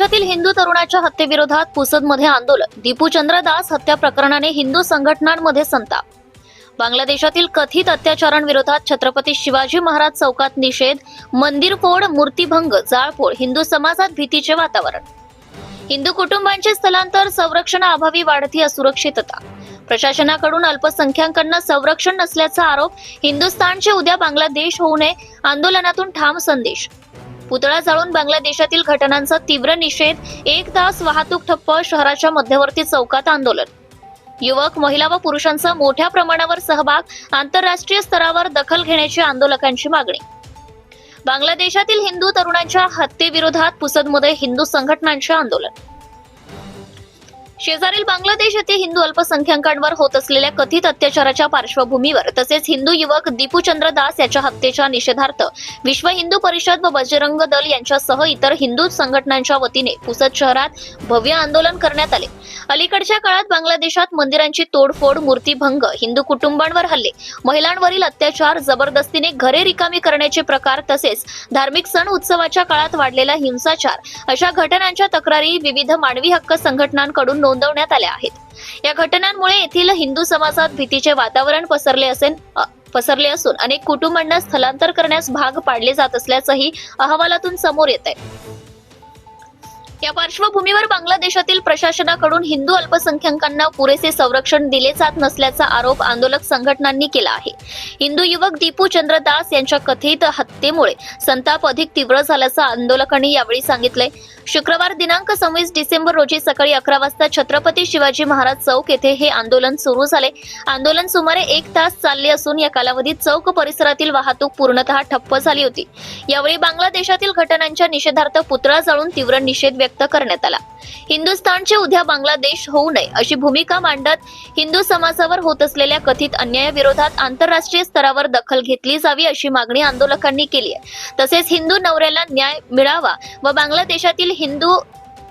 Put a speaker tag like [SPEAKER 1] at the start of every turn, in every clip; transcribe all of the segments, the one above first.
[SPEAKER 1] राज्यातील हिंदू तरुणाच्या हत्येविरोधात पुसदमध्ये आंदोलन. दीपू चंद्रदास हत्या प्रकरणाने हिंदू संघटनांमध्ये संताप. बांगलादेशातील कथित अत्याचारांविरोधात छत्रपती शिवाजी महाराज चौकात निषेध मंदिर फोड मूर्तीभंग जाळपोळ हिंदू समाजात भीतीचे वातावरण. हिंदू कुटुंबांचे स्थलांतर संरक्षणाअभावी वाढती असुरक्षितता. प्रशासनाकडून अल्पसंख्याकांना संरक्षण नसल्याचा आरोप हिंदुस्थानचे उद्या बांगलादेश होऊ नये आंदोलनातून ठाम संदेश. पुतळा जाळून बांगलादेशातील घटनांचा तीव्र निषेध एक तास वाहतूक ठप्प शहराच्या मध्यवर्ती चौकात आंदोलन. युवक महिला व पुरुषांचा मोठ्या प्रमाणावर सहभाग आंतरराष्ट्रीय स्तरावर दखल घेण्याची आंदोलकांची मागणी. बांगलादेशातील हिंदू तरुणांच्या हत्येविरोधात पुसदमध्ये हिंदू संघटनांचे आंदोलन. शेजारील बांगलादेश येथे हिंदू अल्पसंख्याकांवर होत असलेल्या कथित अत्याचाराच्या पार्श्वभूमीवर तसेच हिंदू युवक दीपूचंद्र दास याच्या हत्येच्या निषेधार्थ विश्व हिंदू परिषद व बजरंग दल यांच्यासह इतर हिंदू संघटनांच्या वतीने पुसद शहरात भव्य आंदोलन करण्यात आले. अलीकडच्या काळात बांगलादेशात मंदिरांची तोडफोड मूर्तीभंग हिंदू कुटुंबांवर हल्ले महिलांवरील अत्याचार जबरदस्तीने घरे रिकामी करण्याचे प्रकार तसेच धार्मिक सण उत्सवाच्या काळात वाढलेला हिंसाचार अशा घटनांच्या तक्रारी विविध मानवी हक्क संघटनांकडून नोंदवण्यात आल्या आहेत. या घटनांमुळे येथील हिंदू समाजात भीतीचे वातावरण पसरले असेल पसरले असून अनेक कुटुंबांना स्थलांतर करण्यास भाग पाडले जात असल्याचंही अहवालातून समोर येत आहे या पार्श्वभूमीवर बांगलादेशातील प्रशासनाकडून हिंदू अल्पसंख्याकांना पुरेसे संरक्षण दिले जात नसल्याचा आरोप आंदोलक संघटनांनी केला आहे. हिंदू युवक दीपू चंद्र दास यांच्या कथित हत्येमुळे संताप अधिक तीव्र झाल्याचं आंदोलकांनी यावेळी सांगितलंय. शुक्रवार दिनांक सव्वीस डिसेंबर रोजी सकाळी अकरा वाजता छत्रपती शिवाजी महाराज चौक येथे हे आंदोलन सुरू झाले. आंदोलन सुमारे एक तास चालले असून या कालावधीत चौक परिसरातील वाहतूक पूर्णतः ठप्प झाली होती. यावेळी बांगलादेशातील घटनांच्या निषेधार्थ पुतळा जाळून तीव्र निषेध व्यक्त करण्यात आला. हिंदुस्थानचे उद्या बांगलादेश होऊ नये अशी भूमिका मांडत हिंदू समाजावर होत असलेल्या कथित अन्यायाविरोधात आंतरराष्ट्रीय स्तरावर दखल घेतली जावी अशी मागणी आंदोलकांनी केली आहे. तसेच हिंदू नवऱ्याला न्याय मिळावा व बांगलादेशातील हिंदू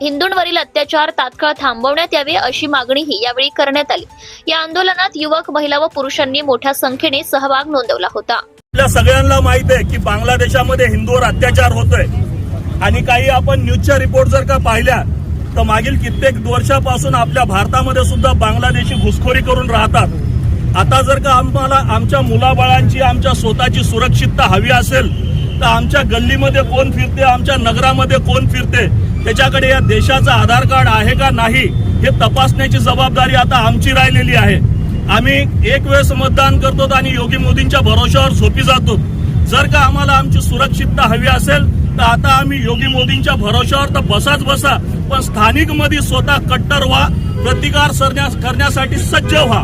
[SPEAKER 1] हिंदूंवरील अत्याचार तात्काळ थांबवण्यात यावे अशी मागणीही यावेळी करण्यात आली. या आंदोलनात युवक महिला व पुरुषांनी मोठ्या संख्येने सहभाग नोंदवला होता.
[SPEAKER 2] आपल्या सगळ्यांना माहीत आहे की बांगलादेशामध्ये हिंदूवर अत्याचार होतोय. आणि काही आपण न्यूजच्या रिपोर्ट जर का पाहिल्या तर मागील कित्येक वर्षापासून आपल्या भारतामध्ये सुद्धा बांगलादेशी घुसखोरी करून राहतात. आता जर का आम्हाला आमच्या मुलाबाळांची आमच्या स्वतःची सुरक्षितता हवी असेल तर आमच्या गल्लीमध्ये कोण फिरते आमच्या नगरामध्ये कोण फिरते त्याच्याकडे या देशाचं आधार कार्ड आहे का नाही हे तपासण्याची जबाबदारी आता आमची राहिलेली आहे. आम्ही एक वेळेस मतदान करतो आणि योगी मोदींच्या भरोश्यावर झोपी जातो. जर का आम्हाला आमची सुरक्षितता हवी असेल तर आता आम्ही योगी मोदींच्या भरोश्यावर तर बसाच बसा पण स्थानिकमध्ये स्वतः कट्टर व्हा प्रतिकार सरण्यास- करण्यासाठी सज्ज व्हा.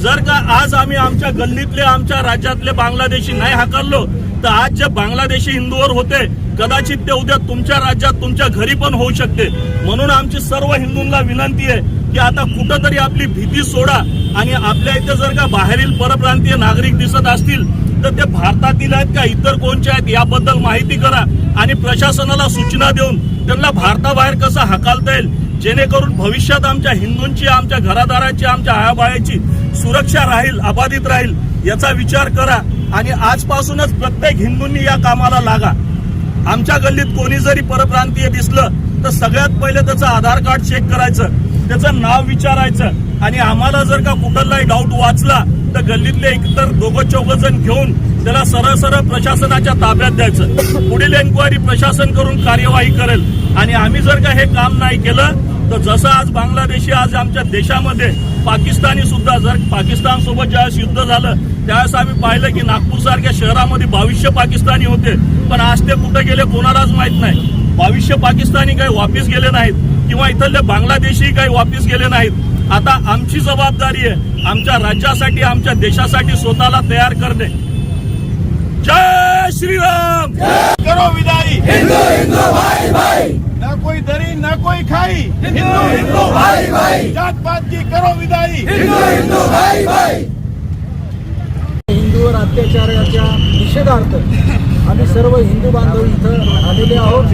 [SPEAKER 2] जर का आज आम्ही आमच्या गल्लीतले आमच्या राज्यातले बांगलादेशी नाही हाकललो तर आज जे बांगलादेशी हिंदूवर होते कदाचित ते उद्या तुमच्या राज्यात तुमच्या घरी पण होऊ शकते. म्हणून आमची सर्व हिंदूंना विनंती आहे की आता कुठंतरी आपली भीती सोडा आणि आपल्या इथे जर का बाहेरील परप्रांतीय नागरिक दिसत असतील तर ते भारतातील आहेत का इतर कोणचे आहेत याबद्दल माहिती करा. आणि प्रशासनाला सूचना देऊन त्यांना भारताबाहेर कसं हाकालता येईल? जेणेकरून भविष्यात आमच्या हिंदूंची आमच्या घरादाराची आमच्या आयाबाळ्याची सुरक्षा राहील अबाधित राहील याचा विचार करा. आणि आजपासूनच प्रत्येक हिंदूंनी या कामाला लागा. आमच्या गल्लीत कोणी जरी परप्रांतीय दिसलं तर सगळ्यात पहिले त्याचं आधार कार्ड चेक करायचं त्याचं नाव विचारायचं. आणि आम्हाला जर का कुठलाही डाऊट वाचला तर गल्लीतले एकतर दोघं चौघ जण घेऊन त्याला सरळ सरळ प्रशासनाच्या ताब्यात द्यायचं. पुढील एन्क्वायरी प्रशासन करून कार्यवाही करेल. आणि आम्ही जर का हे काम नाही केलं तर जसं आज बांगलादेशी आज आमच्या देशामध्ये पाकिस्तानी सुद्धा जर पाकिस्तान सोबत ज्यावेळेस युद्ध झालं त्यावेळेस आम्ही पाहिलं की नागपूर सारख्या शहरामध्ये बावीसशे पाकिस्तानी होते. पण आज ते कुठे गेले कोणालाच माहीत नाही. बावीसशे पाकिस्तानी काही वापिस गेले नाहीत. किंवा इथले बांगलादेशी काही वापिस गेले नाहीत. आता आमची जबाबदारी आहे आमच्या राज्यासाठी आमच्या देशासाठी स्वतःला तयार करणे. जय श्रीराम!
[SPEAKER 3] करो विदाई।
[SPEAKER 4] हिंदू हिंदू भाई भाई।
[SPEAKER 3] न कोई दरी न कोई खाई।
[SPEAKER 4] हिंदू हिंदू भाई भाई।
[SPEAKER 3] जात पात की करो विदाई।
[SPEAKER 4] हिंदू हिंदू भाई भाई।
[SPEAKER 5] हिंदूवर अत्याचाराच्या निषेधार्थ आम्ही सर्व हिंदू बांधव इथं आलेले आहोत.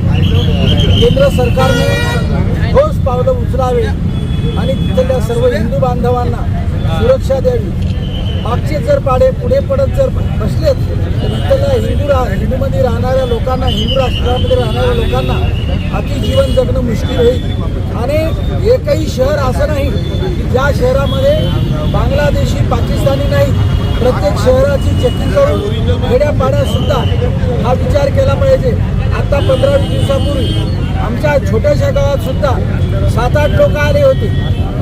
[SPEAKER 5] केंद्र सरकारने ठोस पावलं उचलावे आणि तिथल्या सर्व हिंदू बांधवांना सुरक्षा द्यावी. मागचे जर पाडे पुढे पडत जर बसलेत तर इथल्या हिंदू रा हिंदूमध्ये राहणाऱ्या लोकांना हिंदू राष्ट्रामध्ये राहणाऱ्या लोकांना अतिजीवन जगणं मुश्किल होईल. आणि एकही शहर असं नाही की ज्या शहरामध्ये बांगलादेशी प्रत्येक शहराची चेकिंग करून खेड्यापाड्यात सुद्धा हा विचार केला पाहिजे. आता पंधरा वीस दिवसापूर्वी आमच्या छोट्याशा गावात सुद्धा सात आठ लोक आले होते.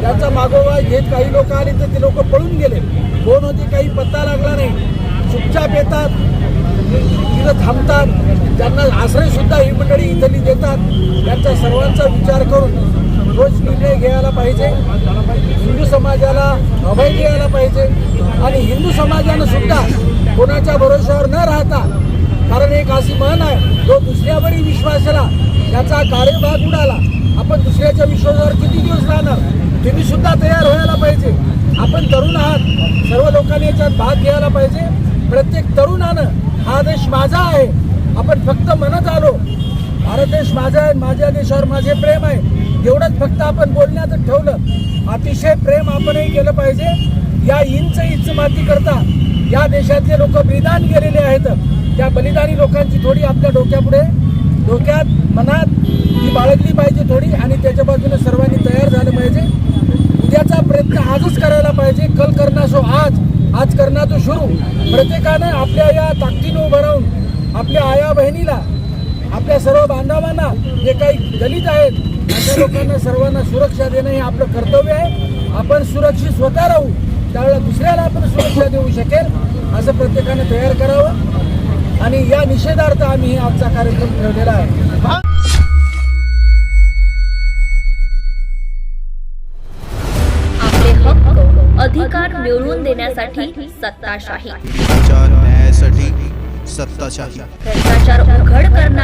[SPEAKER 5] त्यांचा मागोवा घेत काही लोक आले तर ते लोक पळून गेले. कोण होते काही पत्ता लागला नाही. चुपचाप येतात. तिथं थांबतात. त्यांना आश्रयसुद्धा ही मंडळी इथली देतात. त्यांचा सर्वांचा विचार करून रोज निर्णय घ्यायला पाहिजे. हिंदू समाजाला अभय द्यायला पाहिजे. आणि हिंदू समाजानं सुद्धा कोणाच्या भरोश्यावर न राहता कारण एक अशी म्हण आहे जो दुसऱ्यावरही विश्वासला त्याचा कार्यभाग उडाला. आपण दुसऱ्याच्या विश्वासावर किती दिवस राहणार? तुम्ही सुद्धा तयार व्हायला पाहिजे. आपण तरुण आहात. सर्व लोकांनी याच्यात भाग घ्यायला पाहिजे. प्रत्येक तरुणानं हा देश माझा आहे. आपण फक्त म्हणत आलो भारत देश माझा आहे माझ्या देशावर माझे प्रेम आहे. एवढंच फक्त आपण बोलण्याचं ठेवलं. अतिशय प्रेम आपणही केलं पाहिजे. या इंच इंच माती करता या देशातले लोक बलिदान गेलेले आहेत. त्या बलिदानी लोकांची थोडी आपल्या डोक्यापुढे डोक्यात मनात ही बाळगली पाहिजे थोडी आणि त्याच्या बाजूने सर्वांनी तयार झालं पाहिजे. उद्याचा प्रयत्न आजच करायला पाहिजे. कल करणार सो आज आज करणार तो सुरू. प्रत्येकानं आपल्या या ताकदीनं उभं राहून आपल्या आया बहिणीला आपल्या सर्व बांधवांना जे काही दलित आहेत अशा लोकांना सर्वांना सुरक्षा देणं हे आपलं कर्तव्य आहे. आपण सुरक्षित स्वतः राहू त्यावेळेला दुसऱ्याला आपण सुरक्षा देऊ शकेल असं प्रत्येकाने तयार करावं. आणि या निषेधार्थ आम्ही हे आजचा कार्यक्रम ठेवलेला आहे.
[SPEAKER 1] आपले हक्क अधिकार मिळवून देण्यासाठी सत्ताशाही.
[SPEAKER 6] न्यायासाठी सत्ताशाही.
[SPEAKER 1] भ्रष्टाचार उघड करणार